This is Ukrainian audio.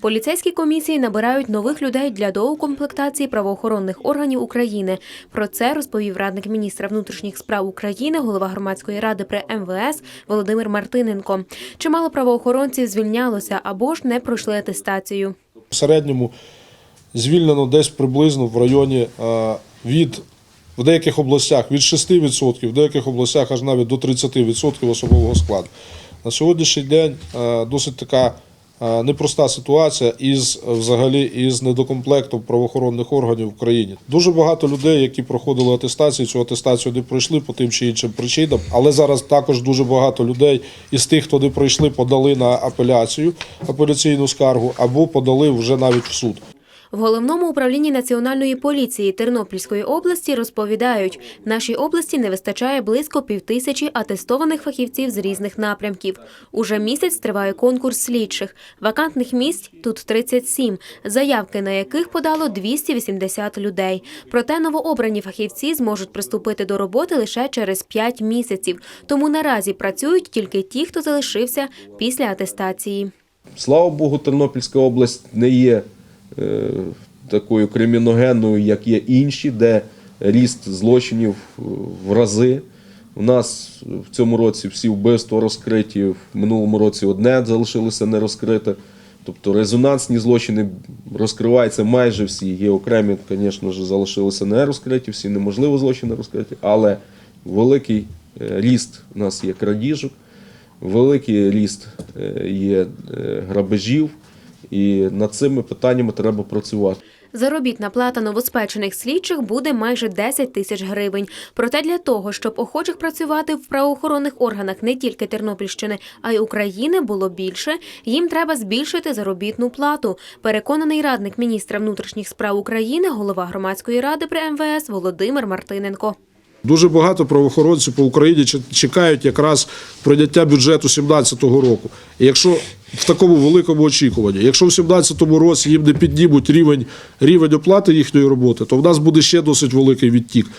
Поліцейські комісії набирають нових людей для доукомплектації правоохоронних органів України. Про це розповів радник міністра внутрішніх справ України, голова громадської ради при МВС Володимир Мартиненко. Чимало правоохоронців звільнялося або ж не пройшли атестацію. В середньому звільнено десь приблизно в районі е, від в деяких областях від 6%, в деяких областях аж навіть до 30% особового складу. На сьогоднішній день е, досить така непроста ситуація із взагалі із недокомплектом правоохоронних органів в країні. Дуже багато людей, які проходили атестацію, цю атестацію не пройшли по тим чи іншим причинам. Але зараз також дуже багато людей із тих, хто не пройшли, подали на апеляцію, апеляційну скаргу або подали вже навіть в суд. В головному управлінні національної поліції Тернопільської області розповідають, в нашій області не вистачає близько півтисячі атестованих фахівців з різних напрямків. Уже місяць триває конкурс слідчих. Вакантних місць тут 37, заявки на яких подало 280 людей. Проте новообрані фахівці зможуть приступити до роботи лише через 5 місяців. Тому наразі працюють тільки ті, хто залишився після атестації. Слава Богу, Тернопільська область не є такою криміногенною, як є інші, де ріст злочинів е, в рази. У нас в цьому році всі вбивства розкриті, в минулому році одне залишилося не розкрите. Тобто резонансні злочини розкриваються майже всі. Є окремі, звісно ж, залишилися не розкриті, всі неможливо злочини розкриті, але великий е, ріст у нас є крадіжок, великий ріст е, є е, грабежів, і над цими питаннями треба працювати. Заробітна плата новоспечених слідчих буде майже 10 тисяч гривень. Проте для того, щоб охочих працювати в правоохоронних органах не тільки Тернопільщини, а й України було більше, їм треба збільшити заробітну плату. Переконаний радник міністра внутрішніх справ України, голова громадської ради при МВС Володимир Мартиненко. Дуже багато правоохоронців по Україні чекають якраз прийняття бюджету 2017 року. І якщо в такому великому очікуванні, якщо в 2017 році їм не піднімуть рівень, рівень оплати їхньої роботи, то в нас буде ще досить великий відтік.